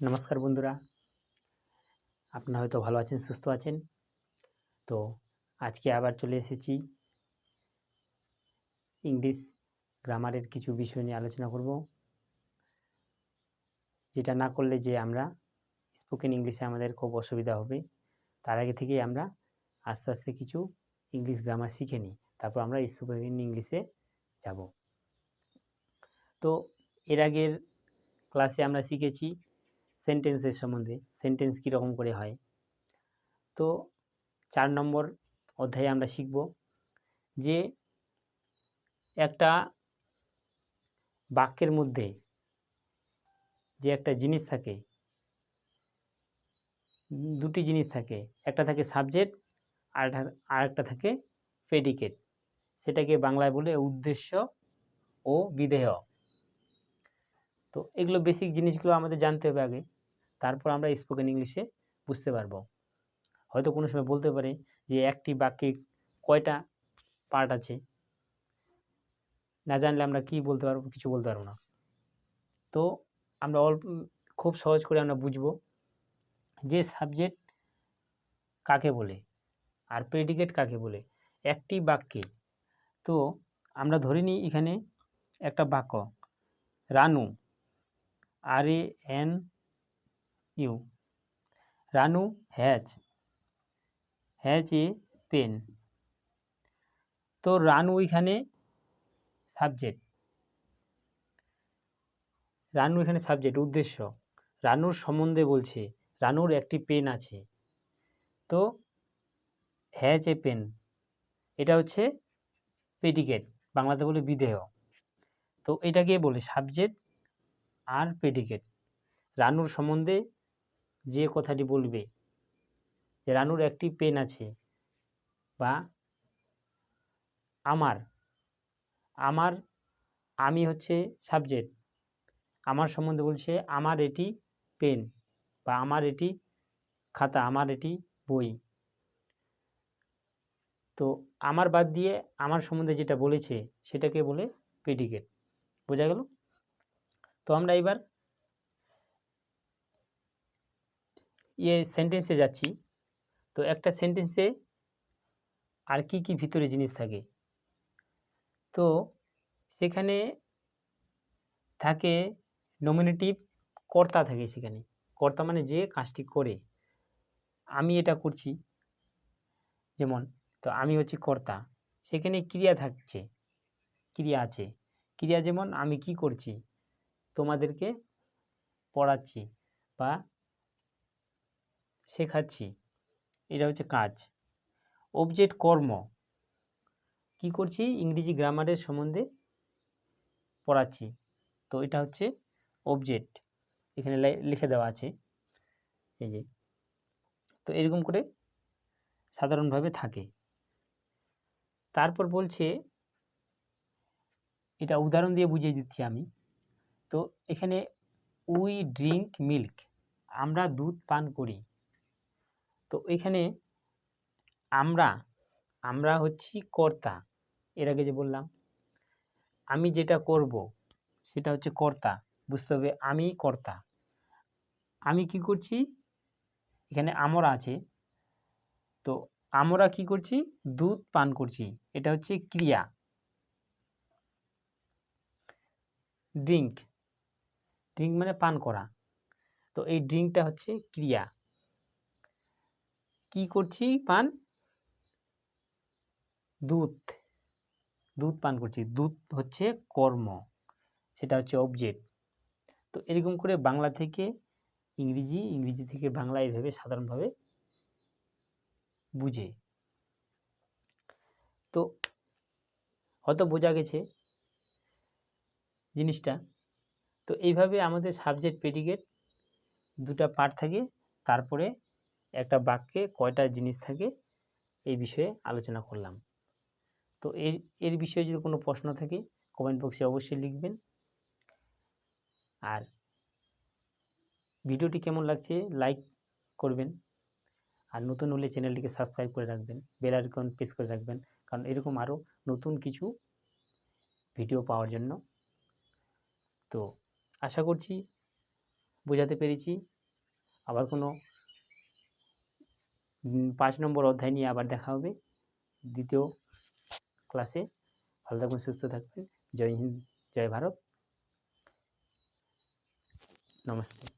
নমস্কার বন্ধুরা। আপনারা হয়তো ভালো আছেন, সুস্থ আছেন। তো আজকে আবার চলে এসেছি। ইংলিশ গ্রামারের কিছু বিষয় নিয়ে আলোচনা করব। যেটা না করলে যে আমরা স্পোকেন ইংলিশে আমাদের খুব অসুবিধা হবে। তার আগে থেকেই আমরা আস্তে আস্তে কিছু ইংলিশ গ্রামার শিখে নিই। তারপর আমরা স্পোকেন ইংলিশে যাব। তো এর আগের ক্লাসে আমরা শিখেছি সেন্টেন্সের সম্বন্ধে সেন্টেন্স কীরকম করে হয়? তো চার নম্বর অধ্যায়ে আমরা শিখব যে একটা বাক্যের মধ্যে যে একটা জিনিস থাকে, দুটি জিনিস থাকে, একটা থাকে সাবজেক্ট আর আর একটা থাকে প্রেডিকেট সেটাকে বাংলায় বলে উদ্দেশ্য ও বিধেয়। তো এগুলো বেসিক জিনিসগুলো আমাদের জানতে হবে আগে। তারপর আমরা স্পোকেন ইংলিশে বুঝতে পারব। হয়তো কোনো সময় বলতে পারে যে একটি বাক্যে কয়টা পার্ট আছে। না জানলে আমরা কি বলতে পারব, কিছু বলতে পারব না। তো আমরা অল্প, খুব সহজ করে আমরা বুঝব যে সাবজেক্ট কাকে বলে আর প্রেডিকেট কাকে বলে। একটি বাক্যে, তো আমরা ধরে নিই এখানে একটা বাক্য, Ranu R A N U. Ranu has. Has a pen. তো রানু এখানে সাবজেক্ট। রানু এখানে সাবজেক্ট, উদ্দেশ্য। রানুর সম্বন্ধে বলছে, রানুর একটি পেন আছে। তো হ্যাজ এ পেন, এটা হচ্ছে পেডিকেট বাংলাতে বলে বিধেয় তো এটাকে বলে সাবজেক্ট আর পেডিকেট রানুর সম্বন্ধে যে কথাটি বলবে যে রানুর একটি পেন আছে বা আমার আমার, আমি হচ্ছে সাবজেক্ট আমার সম্বন্ধে বলছে আমার এটি পেন বা আমার এটি খাতা, আমার এটি বই। তো আমার বাদ দিয়ে আমার সম্বন্ধে যেটা বলেছে সেটাকে বলে পেডিকেট বোঝা গেল? তো আমরা এবার ইয়ে সেন্টেন্সে যাচ্ছি। তো একটা সেন্টেন্সে আর কি কি ভিতরে জিনিস থাকে? তো সেখানে থাকে নমিনেটিভ কর্তা থাকে সেখানে। কর্তা মানে যে কাজটি করে। আমি এটা করছি। যেমন, তো আমি হচ্ছি কর্তা। সেখানে ক্রিয়া থাকছে। ক্রিয়া আছে। ক্রিয়া যেমন, আমি কি করছি? তোমাদেরকে পড়াচ্ছি বা শেখাচ্ছি। এটা হচ্ছে কাজ। অবজেক্ট কর্ম। কি করছি? ইংরেজি গ্রামারের সম্বন্ধে পড়াচ্ছি। তো এটা হচ্ছে অবজেক্ট এখানে লিখে দেওয়া আছে। এই যে। তো এরকম করে সাধারণভাবে থাকে। তারপর বলছে, এটা উদাহরণ দিয়ে বুঝিয়ে দিচ্ছি আমি। তো এখানে উই ড্রিঙ্ক মিল্ক আমরা দুধ পান করি। তো এখানে আমরা আমরা হচ্ছি কর্তা। এর আগে যে বললাম, আমি যেটা করব সেটা হচ্ছে কর্তা, বুঝতে হবে? আমি কর্তা। আমি কি করছি? এখানে আমরা আছে। তো আমরা কি করছি? দুধ পান করছি। এটা হচ্ছে ক্রিয়া। ড্রিঙ্ক ড্রিঙ্ক মানে পান করা। তো এই ড্রিঙ্কটা হচ্ছে ক্রিয়া। কি করছি? পান? দুধ। দুধ পান করছি। দুধ হচ্ছে কর্ম। সেটা হচ্ছে অবজেক্ট তো এরকম করে বাংলা থেকে ইংরেজি ইংরেজি থেকে বাংলা এইভাবে সাধারণভাবে বুঝে। তো হয়তো বোঝা গেছে জিনিসটা। তো এইভাবে আমাদের সাবজেক্ট প্রেডিকেট দুটা পার্ট থাকে। তারপরে একটা বাক্যে কয়টা জিনিস থাকে এই বিষয়ে আলোচনা করলাম। তো এর এর বিষয়ে যদি কোনো প্রশ্ন থাকে কমেন্ট বক্সে অবশ্যই লিখবেন। আর ভিডিওটি কেমন লাগছে লাইক করবেন। আর নতুন হলে চ্যানেলটিকে সাবস্ক্রাইব করে রাখবেন বেল আইকন প্রেস করে রাখবেন, কারণ এরকম আরও নতুন কিছু ভিডিও পাওয়ার জন্য। তো আশা করছি, বোঝাতে পেরেছি। আবার কোনো পাঁচ নম্বর অধ্যায় নিয়ে আবার দেখা হবে। দ্বিতীয় ক্লাসে ভালো থাকবেন, সুস্থ থাকবেন। জয় হিন্দ, জয় ভারত। নমস্তে।